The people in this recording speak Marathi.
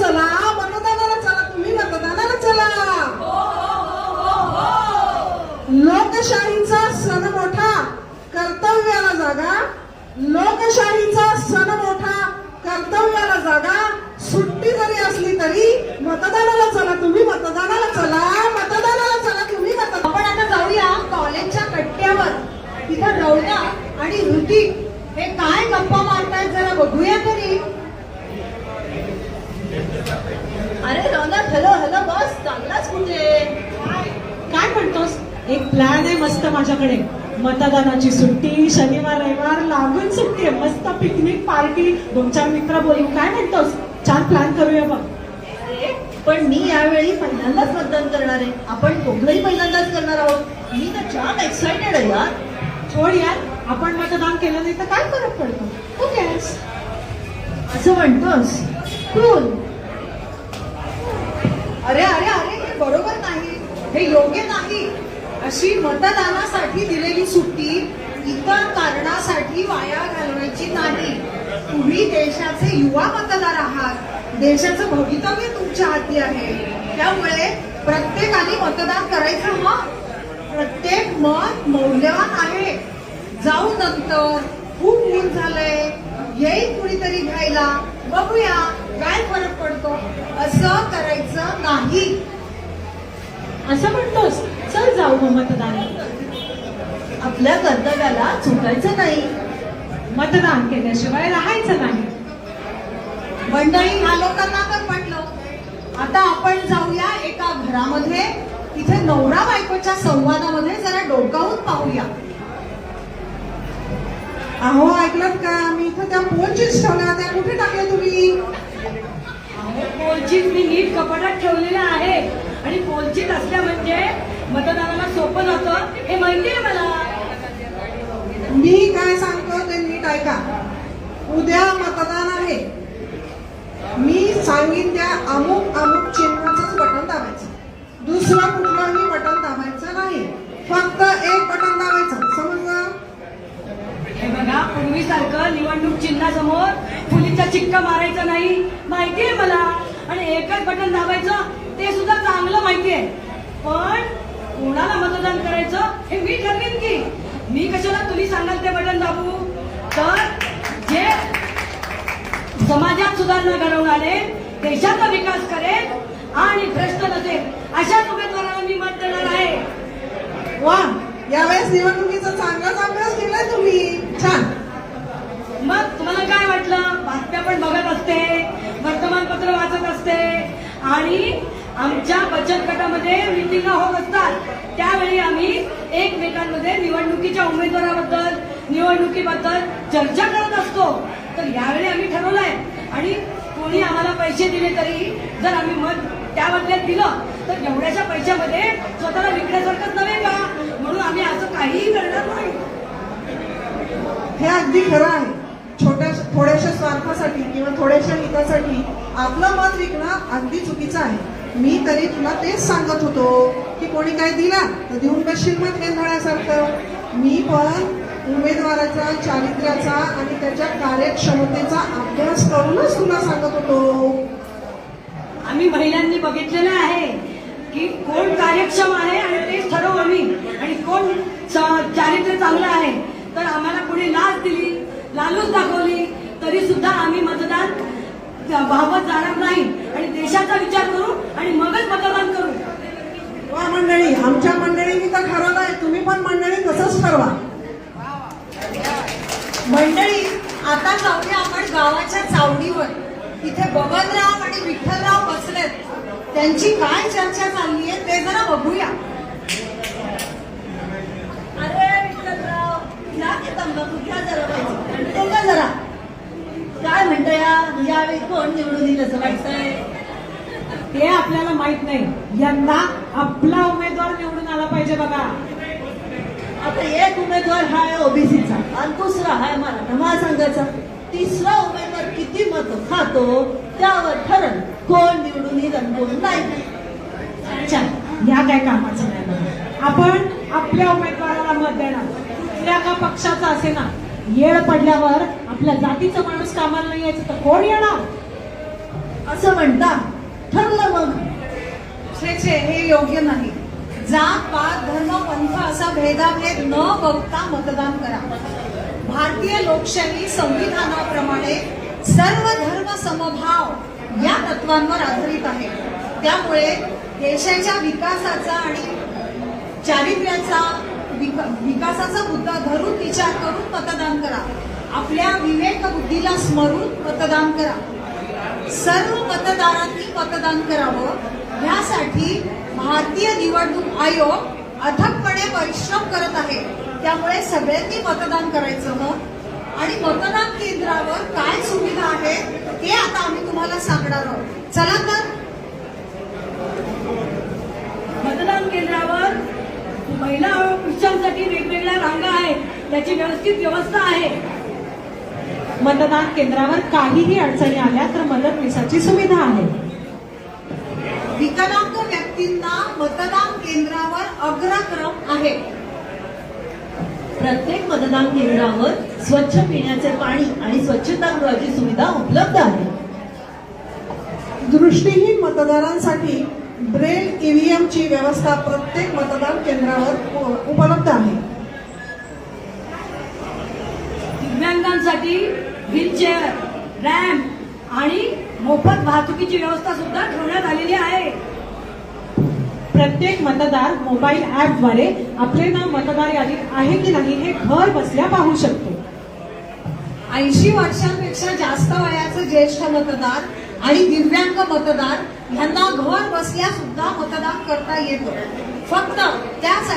चला मतदानाला चला तुम्ही मतदानाला चला. लोकशाहीचा सण मोठा कर्तव्याला जागा. लोकशाहीचा सण मोठा कर्तव्याला जागा. सुट्टी जरी असली तरी मतदानाला चला तुम्ही मतदानाला चला मतदानाला चला तुम्ही मतदान आपण आता जाऊया कॉलेजच्या कट्ट्यावर. तिथं रौना आणि ऋतिक हे काय गप्पा मारतायत जरा बघूया तरी अरे रौनक हॅलो हॅलो बस चांगलाच कुठे काय म्हणतोस एक प्लॅन आहे मस्त माझ्याकडे मतदानाची सुट्टी शनिवार रविवार लागून सुट्टी आहे मस्त पिकनिक पार्टी दोन चार मित्र बोलू काय म्हणतोस? छान प्लॅन करूया बघ. पण मी यावेळी पहिल्यांदाच मतदान करणार आहे. आपण दोघंही पहिल्यांदाच करणार आहोत. मी तर जाम एक्साइटेड आहे यार. छोड यार आपण मतदान केलं नाही तर काय फरक पडतो? तू कॅस असं म्हणतोस? कूल अरे अरे अरे हे बरोबर नाही. हे योग्य नाही. अशी मतदानासाठी दिलेली सुट्टी इतर कारणासाठी वाया घालवायची नाही. तुम्ही देशाचे युवा मतदार आहात. देशाचं भवितव्य तुमच्या हाती आहे. त्यामुळे प्रत्येकाने मतदान करायचं मग प्रत्येक मत मौल्यवान आहे. जाऊ नंतर खूप ऊन झालंय. येईल कुणीतरी घ्यायला. बघूया काय फरक पडतो. असं करायचं नाही. असं म्हणतोस? चल जाऊ मग मतदान. आपल्या कर्तव्याला चुकायचं नाही. मतदान केल्याशिवाय राहायचं नाही. मंडळी ह्या लोकांना तर पटलं आता आपण जाऊया एका घरामध्ये. तिथे नवरा बायकोच्या संवादामध्ये जरा डोकावून पाहूया. अहो ऐकलं का? मी इथं त्या पोलचीच ठेवल्या त्या कुठे टाकल्या तुम्ही? पोलचीत मी नीट कपाटात ठेवलेलं आहे आणि पोलचीत असल्या म्हणजे मतदानाला सोपं जातं. हे माहिती आहे मला. मी काय सांगतो ते नीट ऐका. उद्या मतदान आहे. मी सांगीन त्या अमुक अमुक चिन्हाचंच बटन दाबायचं. दुसरं कुठलंही बटन दाबायचं नाही. फक्त एक बटन दाबायचं. समजलं? हे बघा पूर्वीसारखं निवडणूक चिन्हासमोर फुलीचा चिक्का मारायचा नाही. माहिती आहे मला. आणि एकच बटन दाबायचं ते सुद्धा चांगलं माहिती आहे पण कोणाला मतदान करायचं हे मी ठरवीन की. मी कशाला तुम्ही सांगाल ते बटन दाबू? तर जे समाजात सुधारणा घडवणारे देशाचा विकास करेल आणि भ्रष्ट नसेल अशाच उमेदवाराला मी मत देणार आहे. वा. यावेळेस निवडणुकीचा चांगलाच अभ्यास केलाय तुम्ही. छान. मग तुम्हाला काय वाटलं? बातम्या पण बघत असते वर्तमानपत्र वाचत असते आणि आमच्या बचत गटामध्ये मिटिंगा होत असतात. त्यावेळी आम्ही एकमेकांमध्ये निवडणुकीच्या उमेदवाराबद्दल निवडणुकीबद्दल चर्चा करत असतो. तर यावेळी आम्ही ठरवलंय. आणि कोणी आम्हाला पैसे दिले तरी जर आम्ही मत त्या बदल्यात दिलं तर एवढ्याशा पैशामध्ये स्वतःला विकण्यासारखंच नव्हे का? म्हणून आम्ही असं काहीही करणार नाही. हे अगदी खरं आहे. छोट्या थोड्याशा स्वार्थासाठी किंवा थोड्याशा हितासाठी आपलं मत विकणं अगदी चुकीचं आहे. मी तरी तुला तेच सांगत होतो की कोणी काय दिला तर देऊन बसशील मग वेंधळ्यासारखं मी पण उमेदवाराचा चारित्र्याचा आणि त्याच्या कार्यक्षमतेचा अभ्यास करूनच तुला सांगत होतो. आम्ही महिलांनी बघितलेलं आहे की कोण कार्यक्षम आहे आणि तेच ठरवू आम्ही. आणि कोण चारित्र्य चांगलं आहे. तर आम्हाला कोणी लाच दिली लालूच दाखवली तरी सुद्धा आम्ही मतदान व्हावत जाणार नाही. आणि देशाचा विचार करू आणि मगच मतदान करू. वा मंडळी आमच्या मंडळींनी तर ठरवलंय तुम्ही पण मंडळी तसंच ठरवा. मंडळी आता जाऊया आपण गावाच्या चावडीवर. तिथे बबनराव आणि विठ्ठलराव बसलेत. त्यांची काय चर्चा चालली आहे ते जरा बघूया. अरे विठ्ठलराव या की तंबाखू घ्या जरा जरा. काय म्हणता या? यावेळी कोण निवडून येईल असं वाटतंय? ते आपल्याला माहीत नाही. यंदा आपला उमेदवार निवडून आला पाहिजे बघा. आता एक उमेदवार हाय ओबीसीचा. आणि दुसरा हाय मराठा महासंघाचा. तिसरा उमेदवार किती मत खातो त्यावर ठरल कोण निवडून येईल आणि कोण नाही. या काय कामाचं नाही आपण आपल्या उमेदवाराला मत देणार. कुठल्या का पक्षाचा असे ना येळ पडल्यावर आपल्या जातीचा माणूस कामाला नाही यायचं तर कोण येणार? असं म्हणता. ठरलं मग. छे छे हे योग्य नाही. जात पात धर्म पंथ असा भेदाभेद न बघता मतदान करा. भारतीय लोकशाही संविधानाप्रमाणे सर्व धर्म समभाव या तत्वांवर आधारित आहे. त्यामुळे देशाच्या विकासाचा आणि चारित्र्याचा विकासाचा मुद्दा धरून विचार करून मतदान करा. आपल्या विवेक बुद्धीला स्मरून मतदान करा. सर्व मतदारांनी मतदान करावं. यासाठी भारतीय निवडणूक आयोग अथकपणे परिश्रम करत आहे. त्यामुळे सगळ्यांनी मतदान करायचं मग. आणि मतदान केंद्रावर काय सुविधा आहे ते आता आम्ही तुम्हाला सांगणार आहोत. चला तर. मतदान केंद्रावर महिला पुरुषांसाठी वेगवेगळ्या रांगा आहेत. त्याची व्यवस्थित व्यवस्था आहे. मतदान केंद्रावर काहीही अडचणी आल्या तर मदतनीसाची सुविधा आहे. विकलांग व्यक्तींना मतदान केंद्रावर अग्रक्रम आहे. प्रत्येक मतदान केंद्रावर स्वच्छ पिण्याचे पाणी आणि स्वच्छतागृहाची सुविधा उपलब्ध आहे. दृष्टीहीन मतदारांसाठी ब्रेल ईव्हीएम ची व्यवस्था प्रत्येक मतदान केंद्रावर उपलब्ध आहे. दिव्यांगांसाठी व्हीलचेअर रॅम्प आणि मोफत वाहतुकीची व्यवस्था सुद्धा ठेवण्यात आलेली आहे. प्रत्येक मतदार मोबाईल ऍपद्वारे आपले नाव मतदार यादीत आहे की नाही हे घर बसल्या पाहू शकतो. ऐंशी वर्षांपेक्षा जास्त वयाचे ज्येष्ठ मतदार आणि दिव्यांग मतदार यांना घर बसल्या सुद्धा मतदान करता येतं. फक्त त्यासाठी